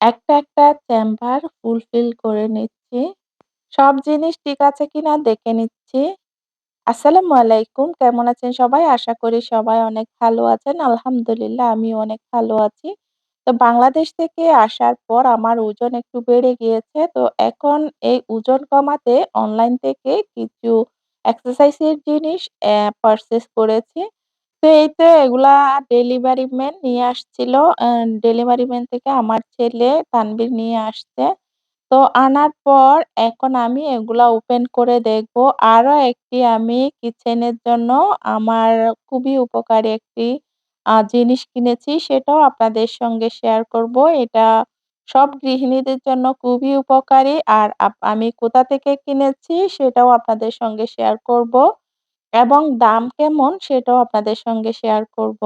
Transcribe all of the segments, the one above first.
একটা, একটা chamber fulfil করে নিচ্ছি। সব জিনিস ঠিক আছে কিনা দেখে নিচ্ছি। আসসালামু আলাইকুম। কেমন আছেন সবাই? আশা করি সবাই অনেক ভালো আছেন। আলহামদুলিল্লাহ আমি অনেক ভালো আছি। তো বাংলাদেশ থেকে আসার পর আমার ওজন একটু বেড়ে গিয়েছে। তো এখন এই ওজন কমাতে অনলাইন থেকে কিছু এক্সারসাইজ এর জিনিস অ্যা পারচেজ করেছি। তো এই তো এগুলা ডেলিভারি ম্যান নিয়ে আসছিল। অ্যা ডেলিভারি ম্যান থেকে আমার ছেলে তানভীর নিয়ে আসছে। তো আনার পর এখন আমি এগুলা ওপেন করে দেখব। আরও একটি আমি কিচেনের জন্য আমার খুবই উপকারী একটি আ জিনিস কিনেছি, সেটাও আপনাদের সঙ্গে শেয়ার করব। এটা সব গৃহিণীদের জন্য খুবই উপকারী। আর আপ, আমি কোথা থেকে কিনেছি সেটাও আপনাদের সঙ্গে শেয়ার করব। এবং দাম কেমন সেটাও আপনাদের সঙ্গে শেয়ার করব।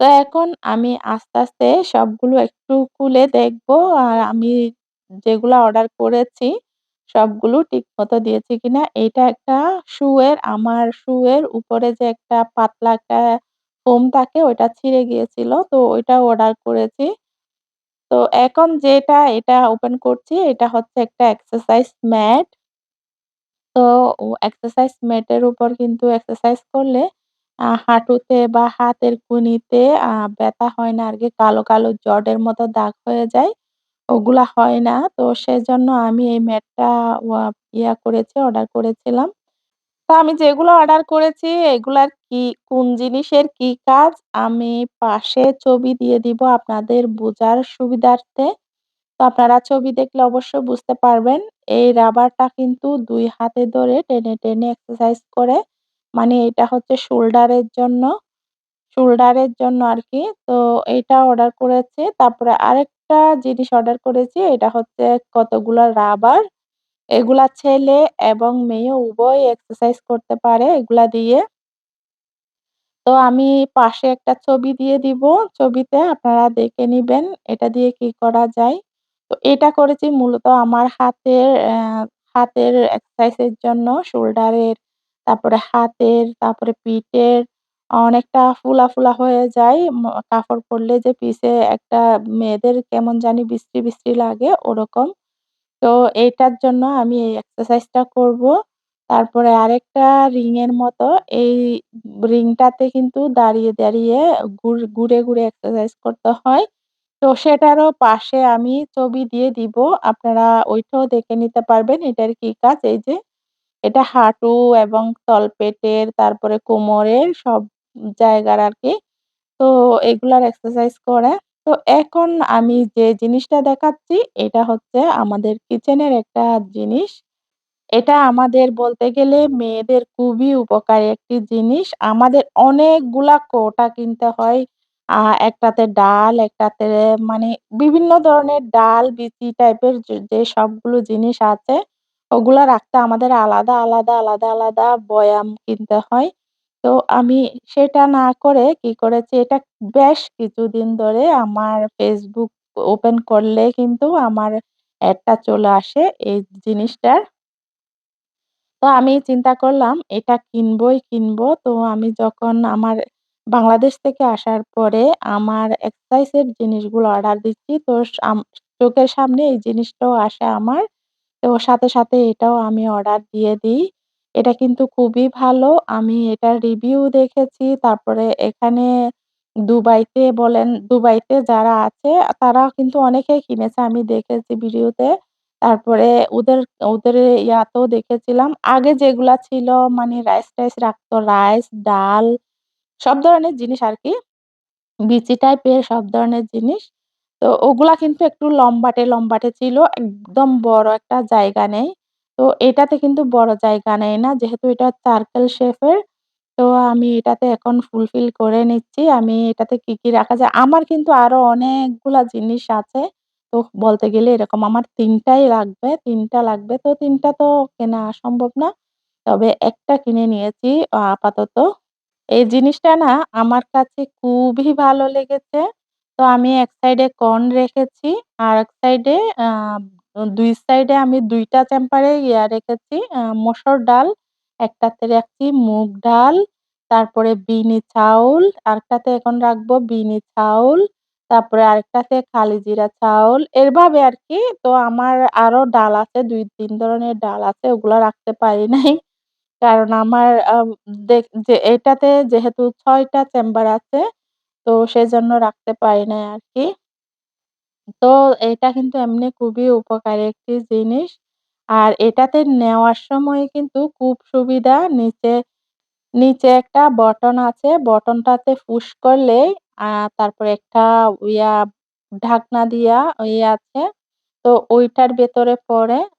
তো এখন আমি আস্তে, আস্তে সবগুলো একটু খুলে দেখব। আর আমি যেগুলা অর্ডার করেছি সবগুলো ঠিকমতো দিয়েছি কিনা। এটা একটা শু এর আমার শু এর উপরে যে একটা পাতলা একটা ফোম থাকে ওইটা ছিঁড়ে গিয়েছিল। তো ওইটা অর্ডার করেছি। তো এখন যেটা এটা ওপেন করছি এটা হচ্ছে একটা এক্সারসাইজ ম্যাট। তো ও এক্সারসাইজ ম্যাট এর উপর কিন্তু এক্সারসাইজ করলে আ হাঁটুতে বা হাতের কনুইতে আ ব্যথা হয় না আরকি। কালো, কালো জটের মতো দাগ হয়ে যায়। ওগুলা হয় না। তো সেজন্য আমি এই ম্যাটটা ওয়া ইয়া করেছি, অর্ডার করেছিলাম। তো আমি যেগুলো অর্ডার করেছি এগুলার কি কোন জিনিসের কি কাজ আমি পাশে ছবি দিয়ে দিব আপনাদের বোঝার সুবিধার্থে। আপনারা ছবি দেখলে অবশ্যই বুঝতে পারবেন। এই রাবারটা কিন্তু দুই হাতে ধরে টেনে, টেনে এক্সারসাইজ করে। মানে এটা হচ্ছে শোল্ডার এর জন্য। শোল্ডার এর জন্য আরকি। তো এটা অর্ডার করেছি। তারপরে আরেকটা জিনিস অর্ডার করেছি। এটা হচ্ছে কতগুলা রাবার। এগুলা ছেলে এবং মেয়ে উভয় এক্সারসাইজ করতে পারে এগুলা দিয়ে। তো আমি পাশে একটা ছবি দিয়ে দিব। ছবিতে আপনারা দেখে নিবেন এটা দিয়ে কি করা যায়। তো এটা করেছি মূলত আমার হাতের অ্যা হাতের এক্সারসাইজ এর জন্য শোল্ডারের, তারপরে হাতের, তারপরে পিঠের অনেকটা ফুলা, ফুলা হয়ে যায়। কাপড় পরলে যে পিছে একটা মেয়েদের কেমন জানি বিশ্রী, বিশ্রী লাগে ওরকম। তো এইটার জন্য আমি এই এক্সারসাইজটা করব। তারপরে আরেকটা রিং এর মতো এই রিংটাতে কিন্তু দাঁড়িয়ে, দাঁড়িয়ে ঘুরে, ঘুরে এক্সারসাইজ করতে হয়। তো সেটারও পাশে আমি ছবি দিয়ে দিব। আপনারা ওইটাও দেখে নিতে পারবেন এটার কি কাজ। এই যে এটা হাঁটু এবং তলপেটের, তারপরে কোমরের সব জায়গার আরকি। তো এগুলার এক্সারসাইজ করে। তো এখন আমি যে জিনিসটা দেখাচ্ছি, এটা হচ্ছে আমাদের কিচেনের একটা জিনিস। এটা আমাদের বলতে গেলে মেয়েদের খুবই উপকারী একটি জিনিস। আমাদের অনেকগুলা কৌটা কিনতে হয়। আ একটাতে ডাল, একটাতে মানে বিভিন্ন ধরনের ডাল, বিচি টাইপের যে যে সবগুলো জিনিস আছে ওগুলা রাখতে আমাদের আলাদা, আলাদা, আলাদা, আলাদা বয়াম কিনতে হয়। তো আমি সেটা না করে কি করেছি এটা বেশ কিছুদিন ধরে আমার ফেসবুক ওপেন করলে কিন্তু আমার এড টা চলে আসে এই জিনিসটার। তো আমি চিন্তা করলাম এটা কিনবই কিনবো। তো আমি যখন আমার বাংলাদেশ থেকে আসার পরে আমার এক্সারসাইজ এর জিনিসগুলো অর্ডার দিচ্ছি। তো চোখের সামনে এই জিনিসটাও আসে আমার। তো সাথে, সাথে এটাও আমি অর্ডার দিয়ে দিই। এটা কিন্তু খুবই ভালো। আমি এটার রিভিউ দেখেছি। তারপরে এখানে দুবাইতে বলেন, দুবাইতে যারা আছে তারা কিন্তু অনেকেই কিনেছে আমি দেখেছি ভিডিওতে। তারপরে ওদের ওদের ইয়াতেও দেখেছিলাম। আগে যেগুলা ছিল মানে রাইস-টাইস রাখতো, রাইস, ডাল সব ধরনের জিনিস আর কি বিচি টাইপের সব ধরনের জিনিস। তো ওগুলা কিন্তু একটু লম্বাটে, লম্বাটে ছিল। একদম বড় একটা জায়গা নেই তো এটাতে কিন্তু বড় জায়গা নেই না। যেহেতু এটা সার্কেল শেপ এর। তো আমি এটাতে এখন ফুলফিল করে নিচ্ছি। আমি এটাতে কি, কি রাখা যায়। আমার কিন্তু আরও অনেকগুলা জিনিস আছে। তো বলতে গেলে এরকম আমার তিনটাই লাগবে। তিনটা লাগবে। তো তিনটা তো কেনা সম্ভব না। তবে একটা কিনে নিয়েছি আপাতত। এই জিনিসটা না আমার কাছে খুবই ভালো লেগেছে। তো আমি এক সাইডে কর্ন রেখেছি। আর সাইডে আ ২ সাইডে আমি ২ টা চেম্বারে ইয়া রেখেছি আ মসুর ডাল। একটাতে রাখছি মুগ ডাল, তারপরে বিনি চাউল, আরেকটাতে এখন রাখব বিনি চাউল, তারপরে আরেকটাতে কালি জিরা চাউল এভাবে আরকি। তো আমার আরও ডাল আছে ২-৩ ধরনের ডাল আছে ওগুলা রাখতে পারি নাই। কারণ আমার যে এটাতে যেহেতু ৬ টা চেম্বার আছে তো সেজন্য রাখতে পারি নাই আরকি। তো এটা কিন্তু এমনি খুবই উপকারী একটি জিনিস। আর এটাতে নেওয়ার সময় কিন্তু খুব সুবিধা। নিচে, নিচে একটা বটন আছে। বটনটাতে পুশ করলেই তারপরে একটা ইয়া ঢাকনা দিয়া ইয়ে আছে। তো ওইটার ভেতরে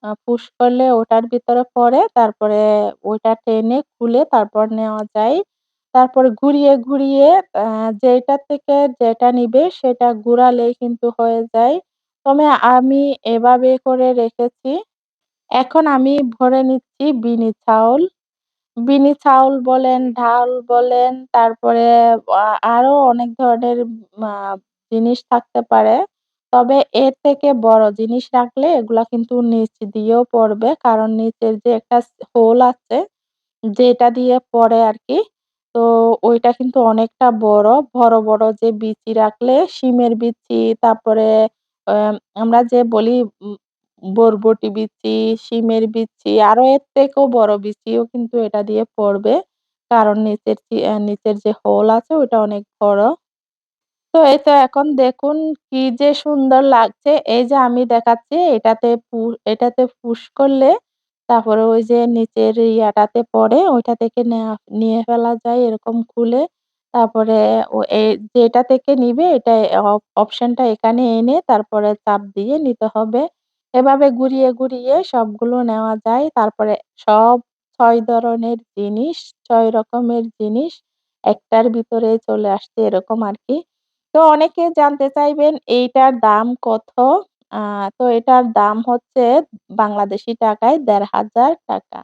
আ পুশ করলে ওটার ভিতরে পড়ে তারপরে ওইটা টেনে খুলে তারপর নেওয়া যায়। তারপর ঘুরিয়ে, ঘুরিয়ে আ যেইটা থেকে যেটা নিবে সেটা ঘুরালেই কিন্তু হয়ে যায়। তবে আমি এভাবে করে রেখেছি। এখন আমি ভরে নিচ্ছি বিনি চাউল। বিনি চাউল বলেন, ঢাল বলেন তারপরে আ আরও অনেক ধরনের মা জিনিস থাকতে পারে। তবে এর থেকে বড় জিনিস রাখলে এগুলা কিন্তু নিচ দিয়েও পড়বে। কারণ নিচের যে একটা হোল আছে যেটা দিয়ে পড়ে আর কি তো ওইটা কিন্তু অনেকটা বড়। বড়, বড় যে বিচি রাখলে শিমের বিচি তারপরে আ আমরা যে বলি বরবটি বিচি, শিমের বিচি আরও এর থেকেও বড় বিচিও কিন্তু এটা দিয়ে পড়বে। কারণ নিচের চি নিচের যে হোল আছে ওইটা অনেক বড়। তো এই তো এখন দেখুন কি যে সুন্দর লাগছে। এই যে আমি দেখাচ্ছি এটাতে এটাতে পুশ করলে তারপরে ওই যে নিচের ইয়াটাতে পড়ে ওইটা থেকে নেয়া নিয়ে ফেলা যায় এরকম খুলে। তারপরে ও যেটা থেকে নিবে এটা অপ অপশনটা এখানে এনে তারপরে চাপ দিয়ে নিতে হবে। এভাবে ঘুরিয়ে, ঘুরিয়ে সবগুলো নেওয়া যায়। তারপরে সব ছয় ধরনের জিনিস, ছয় রকমের জিনিস একটার ভিতরে চলে আসছে এরকম আরকি। তো অনেকে জানতে চাইবেন, এইটার দাম কত? আ, তো এটার দাম হচ্ছে বাংলাদেশি টাকায় ৳১৫০০ টাকা।